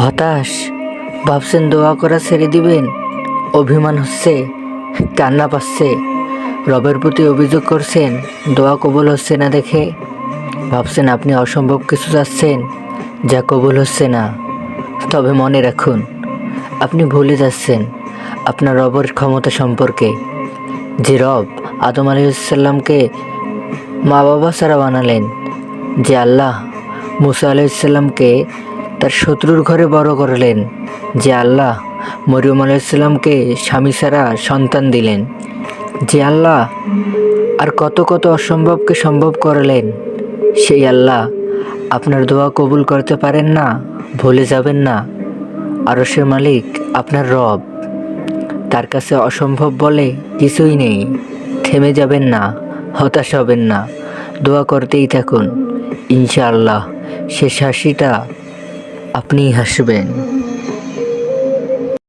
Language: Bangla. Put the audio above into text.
হতাশ? ভাবছেন দোয়া করা ছেড়ে দিবেন? অভিমান হচ্ছে, কান্না পাচ্ছে। রবের প্রতি অভিযোগ করছেন, দোয়া কবুল হচ্ছে না দেখে। ভাবছেন আপনি অসম্ভব কিছু চাচ্ছেন, যা কবুল হচ্ছে না। তবে মনে রাখুন, আপনি ভুলে যাচ্ছেন আপনার রবের ক্ষমতা সম্পর্কে। যে রব আদম আলাইসাল্লামকে মা বাবা ছাড়া বানালেন, যে আল্লাহ মুসা আলাইসাল্লামকে তার শত্রুর ঘরে বড় করলেন, যে আল্লাহ মরিয়ম আলাইসাল্লামকে স্বামী ছাড়া সন্তান দিলেন। যে আল্লাহ আর কত কত অসম্ভবকে সম্ভব করলেন, সেই আল্লাহ আপনার দোয়া কবুল করতে পারেন না, ভুলে যাবেন না। আরও সে মালিক আপনার রব, তার কাছে অসম্ভব বলে কিছুই নেই। থেমে যাবেন না, হতাশ হবেন না। দোয়া করতেই থাকুন। ইনশাআল্লাহ শেষ হাসিটা আপনিই হাসবেন।